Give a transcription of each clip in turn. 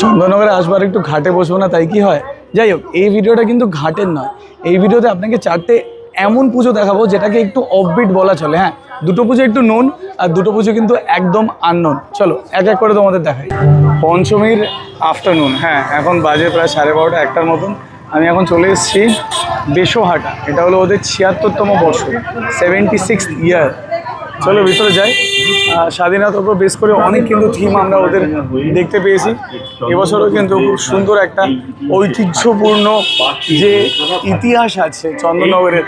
চন্দননগরে আসবার একটু ঘাটে বসবো না, তাই কি হয়? যাই হোক, এই ভিডিওটা কিন্তু ঘাটের নয়। এই ভিডিওতে আপনাকে চারটে এমন পুজো দেখাবো যেটাকে একটু অফবিট বলা চলে হ্যাঁ? দুটো পুজো একটু নুন আর দুটো পুজো কিন্তু একদম আননোন চলো, এক এক করে তোমাদের দেখাই। পঞ্চমীর আফটারনুন হ্যাঁ এখন বাজে প্রায় সাড়ে বারোটা, একটার মতন। আমি এখন চলে এসেছি বেশোহাটা এটা হলো ওদের ছিয়াত্তরতম বর্ষ সেভেন্টি সিক্স ইয়ার চলো, ভিতরে যাই। স্বাধীনতার উপর বেশ করে অনেক কিন্তু থিম আমরা ওদের দেখতে পেয়েছি। এবছরও কিন্তু খুব সুন্দর একটা ঐতিহ্যপূর্ণ যে ইতিহাস আছে চন্দননগরের,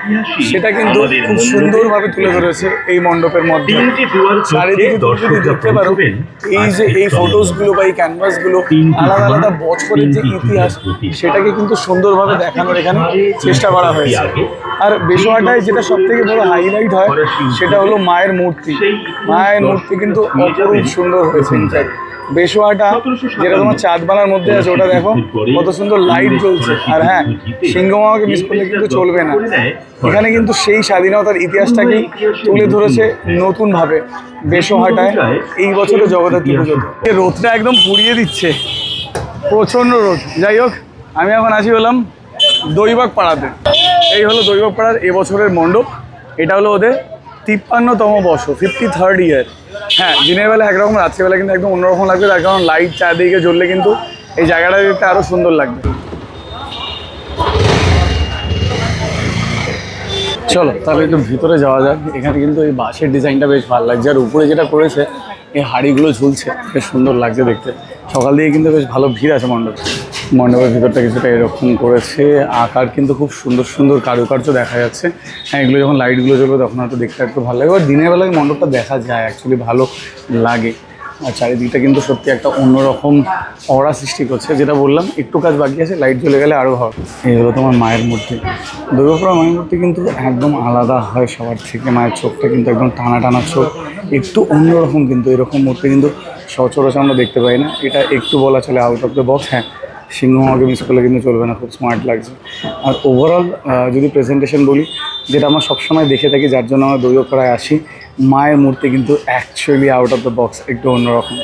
সেটা কিন্তু খুব সুন্দরভাবে তুলে ধরেছে এই মণ্ডপের মধ্যে। চারিদিকে দেখতে পারো, এই যে এই ফটোসগুলো বা এই ক্যানভাসগুলো আলাদা আলাদা বছরের যে ইতিহাস, সেটাকে কিন্তু সুন্দরভাবে দেখানোর এখানে চেষ্টা করা হয়েছে। আর বেশোয়াটায় যেটা সব থেকে বড় হাইলাইট হয়, সেটা হলো মায়ের মূর্তি। মায়ের মূর্তি কিন্তু অপরূপ সুন্দর হয়েছে ইনফ্যাক্ট বেশোয়াটা যেটা তোমার চাঁদবালার মধ্যে আছে ওটা দেখো কত সুন্দর লাইট জ্বলছে। আর হ্যাঁ সিংহমাকে মিস করলে কিন্তু চলবে না। এখানে কিন্তু সেই স্বাধীনতার ইতিহাসটাকেই তুলে ধরেছে নতুনভাবে বেশোহাটায় এই বছরে জগদ্ধাত্রী পুজোতে রোদটা একদম পুড়িয়ে দিচ্ছে। প্রচণ্ড রোদ। যাই হোক আমি এখন আছি হলাম দৈবাগ পাড়াতে এই হলো দৈবাগ পাড়ার এবছরের মণ্ডপ। এটা হলো ওদের তিপ্পান্নতম বর্ষ ফিফটি থার্ড ইয়ার হ্যাঁ দিনের বেলা একরকম রাত্রিবেলা কিন্তু একদম অন্যরকম লাগবে, তার কারণ লাইট চারদিকে জ্বললে কিন্তু এই জায়গাটা দেখতে আরও সুন্দর লাগবে। চলো, তাহলে একটু ভিতরে যাওয়া যাক। এখানে কিন্তু এই বাঁশের ডিজাইনটা বেশ ভালো লাগছে। আর উপরে যেটা করেছে এই হাড়িগুলো ঝুলছে, বেশ সুন্দর লাগছে দেখতে। সকাল দিয়ে কিন্তু বেশ ভালো ভিড় আছে মণ্ডপ। মণ্ডপের ভিতরটা কিছুটা এরকম করেছে, আকার কিন্তু খুব সুন্দর সুন্দর কারুকার্য দেখা যাচ্ছে। হ্যাঁ এগুলো যখন লাইটগুলো জ্বলবে তখন হয়তো দেখতে একটু ভালো লাগে এবার দিনের বেলায় মণ্ডপটা দেখা যায় অ্যাকচুয়ালি ভালো লাগে। আর চারিদিকটা কিন্তু সত্যি একটা অন্যরকম অরা সৃষ্টি করছে। যেটা বললাম, একটু কাজ বাকি আছে লাইট জ্বলে গেলে আরও ভালো। এই হলো তোমার মায়ের মূর্তি। দুর্গাপুরা মায়ের মূর্তি কিন্তু একদম আলাদা হয় সবার থেকে। মায়ের চোখটা কিন্তু একদম টানা টানা চোখ, একটু অন্যরকম কিন্তু এরকম মূর্তি কিন্তু সচরাচর আমরা দেখতে পাই না। এটা একটু বলা চলে আউট অফ দ্য বক্স হ্যাঁ সিংহমাকে মিস করলে কিন্তু চলবে না, খুব স্মার্ট লাগছে। আর ওভারঅল যদি প্রেজেন্টেশন বলি, যেটা আমরা সবসময় দেখে থাকি, যার জন্য আমরা দৈবপাড়ায় আসি, মায়ের মূর্তি কিন্তু actually out of the box একটু অন্যরকম।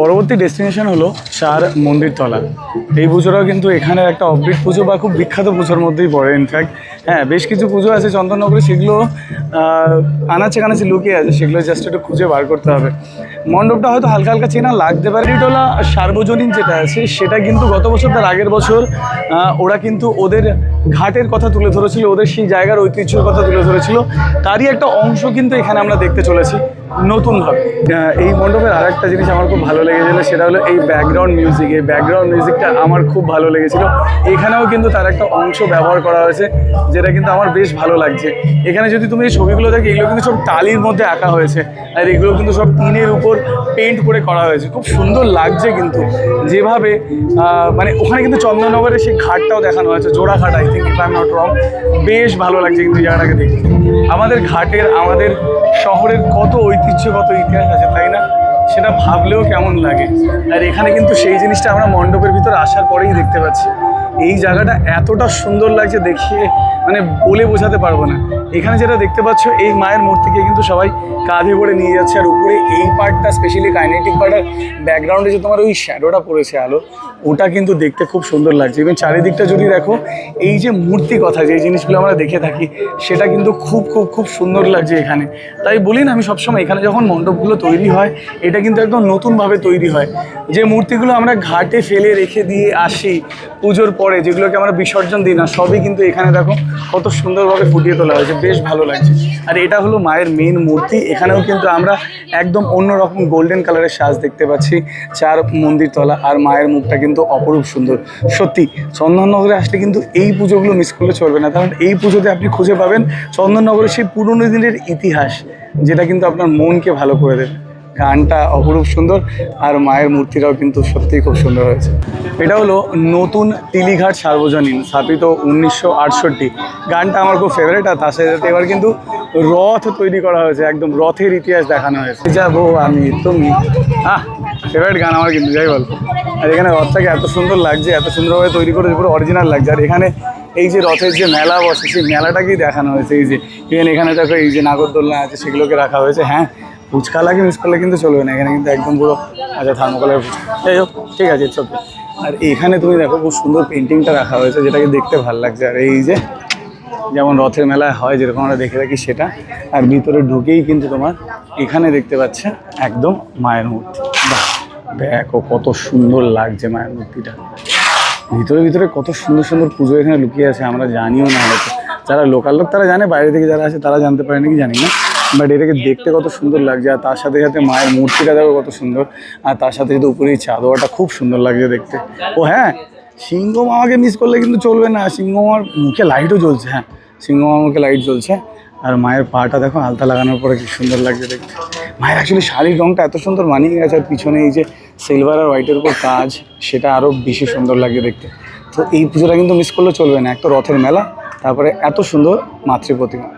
পরবর্তী ডেস্টিনেশন হলো চার মন্দিরতলা এই পুজোটাও কিন্তু এখানের একটা অবৃত পুজো বা খুব বিখ্যাত পুজোর মধ্যেই পড়ে ইনফ্যাক্ট হ্যাঁ বেশ কিছু পুজো আছে চন্দননগরে, সেগুলো আনাচে কানাচে লুকিয়ে আছে, সেগুলো জাস্ট একটু খুঁজে বার করতে হবে। মণ্ডপটা হয়তো হালকা হালকা চেনা, লাগতে পারে টোলা সার্বজনীন যেটা আছে, সেটা কিন্তু গত বছর তার আগের বছর ওরা কিন্তু ওদের ঘাটের কথা তুলে ধরেছিল, ওদের সেই জায়গার ঐতিহ্যের কথা তুলে ধরেছিল। তারই একটা অংশ কিন্তু এখানে আমরা দেখতে চলেছি, নতুনভাবে। এই মণ্ডপের আর একটা জিনিস আমার খুব ভালো লেগেছিল, সেটা হলো এই ব্যাকগ্রাউন্ড মিউজিক এই ব্যাকগ্রাউন্ড মিউজিকটা আমার খুব ভালো লেগেছিল। এখানেও কিন্তু তার একটা অংশ ব্যবহার করা হয়েছে, যেটা কিন্তু আমার বেশ ভালো লাগছে। এখানে যদি তুমি এই ছবিগুলো দেখো, এগুলো কিন্তু সব টালির মধ্যে আঁকা হয়েছে, আর এগুলো কিন্তু সব টিনের উপর পেন্ট করে করা হয়েছে। খুব সুন্দর লাগছে কিন্তু। যেভাবে মানে ওখানে কিন্তু চন্দননগরের সেই ঘাটটাও দেখানো হয়েছে Jorghat I think if I not wrong বেশ ভালো লাগছে কিন্তু জায়গাটাকে দেখতে। আমাদের ঘাটের, আমাদের শহরের কত ঐতিহ্য কত ইতিহাস আছে, তাই না? সেটা ভাবলেও কেমন লাগে। আর এখানে কিন্তু সেই জিনিসটা আমরা মণ্ডপের ভিতরে আসার পরেই দেখতে পাচ্ছি। এই জায়গাটা এতটা সুন্দর লাগছে দেখিয়ে মানে বলে বোঝাতে পারব না। এখানে যেটা দেখতে পাচ্ছ, এই মায়ের মূর্তিকে কিন্তু সবাই কাঁধে করে নিয়ে যাচ্ছে। আর উপরে এই পার্টটা স্পেশালি কাইনেটিক পার্টের ব্যাকগ্রাউন্ডে যে তোমার ওই শ্যাডোটা পড়েছে আলো, ওটা কিন্তু দেখতে খুব সুন্দর লাগছে। এবং চারিদিকটা যদি দেখো, এই যে মূর্তি কথা, যে জিনিসগুলো আমরা দেখে থাকি, সেটা কিন্তু খুব খুব খুব সুন্দর লাগছে এখানে। তাই বলি না, আমি সবসময় এখানে যখন মণ্ডপগুলো তৈরি হয়, এটা কিন্তু একদম নতুনভাবে তৈরি হয়। যে মূর্তিগুলো আমরা ঘাটে ফেলে রেখে দিয়ে আসি, পুজোর পরে যেগুলোকে আমরা বিসর্জন দিই না, সবই কিন্তু এখানে দেখো কত সুন্দরভাবে ফুটিয়ে তোলা হয়েছে, বেশ ভালো লাগছে। আর এটা হলো মায়ের মেন মূর্তি, এখানেও কিন্তু আমরা একদম অন্যরকম গোল্ডেন কালারের সাজ দেখতে পাচ্ছি, চার মন্দির তলা আর মায়ের মুখটা কিন্তু অপরূপ সুন্দর। সত্যি, চন্দননগরে আসলে কিন্তু এই পুজোগুলো মিস করলে চলবে না, কারণ এই পুজোতে আপনি খুঁজে পাবেন চন্দননগরের সেই পুরনো দিনের ইতিহাস, যেটা কিন্তু আপনার মনকে ভালো করে দেবে। গানটা অপরূপ সুন্দর আর মায়ের মূর্তিটাও কিন্তু সত্যিই খুব সুন্দর হয়েছে। এটা হলো নতুন তিলিঘাট সার্বজনীন স্থাপিত উনিশশো আটষট্টি। গানটা আমার খুব ফেভারিট আর তার সাথে এবার কিন্তু রথ তৈরি করা হয়েছে, একদম রথের ইতিহাস দেখানো হয়েছে। যাব আমি, তুমি। আহ ফেভারিট গান আমার কিন্তু, যাই বল। আর এখানে রথটাকে এত সুন্দর লাগছে, এত সুন্দরভাবে তৈরি করে পুরো অরিজিনাল লাগছে। আর এখানে এই যে রথের যে মেলা বসে সেই মেলাটাকেই দেখানো হয়েছে। এই যে ইভেন এখানে দেখো এই যে নাগরদোলনা আছে, সেগুলোকে রাখা হয়েছে। হ্যাঁ ফুচকা লাগে মিস করলে কিন্তু চলবে না। এখানে কিন্তু একদম পুরো আচ্ছা থার্মোকলের ফুচকা। যাই হোক, ঠিক আছে চলবে আর এখানে তুমি দেখো খুব সুন্দর পেন্টিংটা রাখা হয়েছে, যেটাকে দেখতে ভালো লাগছে। আর এই যে, যেমন রথের মেলায় হয়, যেরকম আমরা দেখে থাকি সেটা। আর ভিতরে ঢুকেই কিন্তু তোমার এখানে দেখতে পাচ্ছে একদম মায়ের মূর্তি। বাহ! দেখো কত সুন্দর লাগছে মায়ের মূর্তিটা। ভিতরে ভিতরে কত সুন্দর সুন্দর পুজো এখানে লুকিয়ে আছে, আমরা জানিও না হয়তো। যারা লোকাল লোক, তারা জানে, বাইরে থেকে যারা আছে তারা জানতে পারে নাকি, জানি না। বাট এটাকে দেখতে কত সুন্দর লাগছে, আর তার সাথে সাথে মায়ের মূর্তিটা দেখো কত সুন্দর, আর তার সাথে যদি উপরে চাদরটা খুব সুন্দর লাগছে দেখতে। ও হ্যাঁ সিংহ মামাকে মিস করলে কিন্তু চলবে না, সিংহ মামার মুখে লাইটও জ্বলছে হ্যাঁ সিংহ মামার মুখে লাইট জ্বলছে, আর মায়ের পাটা দেখো আলতা লাগানোর পরে কি সুন্দর লাগছে দেখতে। মায়ের অ্যাকচুয়ালি শাড়ির রঙটা এত সুন্দর মানিয়ে গেছে, আর পিছনে এই যে সিলভার আর হোয়াইটের উপর কাজ, সেটা আরও বেশি সুন্দর লাগছে দেখতে। তো এই পুজোটা কিন্তু মিস করলে চলবে না, এক তো রথের মেলা, তারপরে এত সুন্দর মাতৃ প্রতিমা